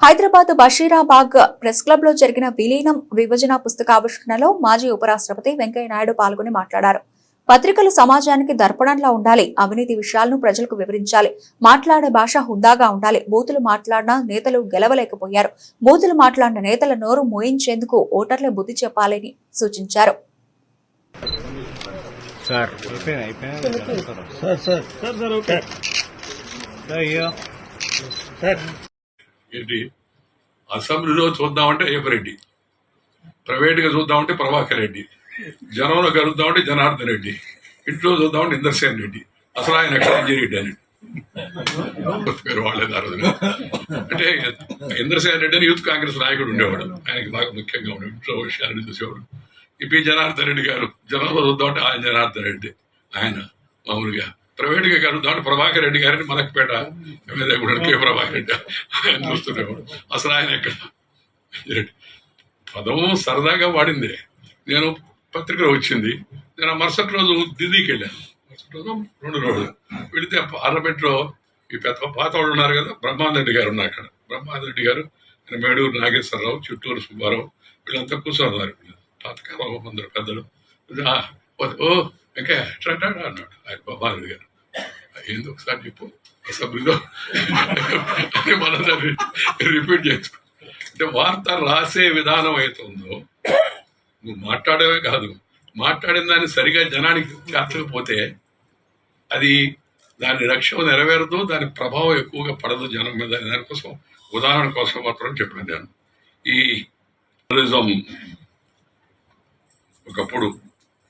Hyderabad బషీరాబాగ్ press క్లబ్లో జరిగిన విలీనం విభజన పుస్తకావిష్కరణలో మాజీ ఉపరాష్ట్రపతి వెంకయ్యనాయుడు పాల్గొని మాట్లాడారు. పత్రికలు సమాజానికి దర్పణంలా ఉండాలి అవినీతి విషయాలను ప్రజలకు వివరించాలి మాట్లాడే భాష హుందాగా ఉండాలి బూతులు మాట్లాడిన నేతలు గెలవలేకపోయారు బూతులు మాట్లాడిన నేతల నోరు మోయించేందుకు ఓటర్లే బుద్ధి చెప్పాలని సూచించారు. సార్. ఏంటి? అసెంబ్లీలో చూద్దామంటే ఏపరెడ్డి ప్రైవేట్గా చూద్దామంటే ప్రభాకర్ రెడ్డి. జనంలో కలుద్దామంటే జనార్దన్ రెడ్డి. ఇంట్లో చూద్దామంటే ఇందర్సేన్ రెడ్డి. అసలు ఆయన ఎక్కడ రెడ్డి అని. పేరు వాళ్ళేది ఆ రోజున అంటే ఇంద్రసేన్ రెడ్డి అని యూత్ కాంగ్రెస్ నాయకుడు ఉండేవాడు. ఆయనకి బాగా ముఖ్యంగా ఉండేవాడు. ఇంట్లో విషయాన్ని చూసేవాడు. ఇప్పుడు జనార్దన్ రెడ్డి గారు జనంలో చూద్దామంటే ఆయన జనార్దన్ రెడ్డి. ఆయన మామూలుగా ప్రైవేట్గా కలుద్దామంటే ప్రభాకర్ రెడ్డి గారిని మనకుపేట ఎమ్మెల్యే కూడా కే ప్రభాకర్ రెడ్డి ఆయన అసలు ఆయన ఎక్కడ? పదము సరదాగా వాడింది. నేను పత్రికలో వచ్చింది. నేను ఆ మరుసటి రోజు ఢిల్లీకి వెళ్ళాను. మరుసటి రోజు రెండు రోజులు. వెళితే పార్లమెంట్లో ఈ పెద్ద పాత వాళ్ళు ఉన్నారు కదా బ్రహ్మానందరెడ్డి గారు ఉన్నారు అక్కడ. బ్రహ్మానందరెడ్డి గారు మేడూరు నాగేశ్వరరావు చిట్టూరు సుబ్బారావు వీళ్ళంతా కూర్చున్నారు. పాతకాలం కొందరు పెద్దలు. ఓ- ఓ ఇంకా ఎట్లా అన్నాడు. ఆయన బ్రహ్మానందరెడ్డి గారు. ఏంది ఒకసారి చెప్పు. అసెంబ్లీలో అని రిపీట్ చేసుకో అంటే వార్త రాసే విధానం అవుతుందో నువ్వు మాట్లాడేవే కాదు. మాట్లాడిన దాన్ని సరిగా జనానికి చేర్చకపోతే అది దాని లక్ష్యం నెరవేరదు దాని ప్రభావం ఎక్కువగా పడదు జనం మీద. దానికోసం ఉదాహరణ కోసం మాత్రం చెప్పాను నేను. ఈ టూరిజం ఒకప్పుడు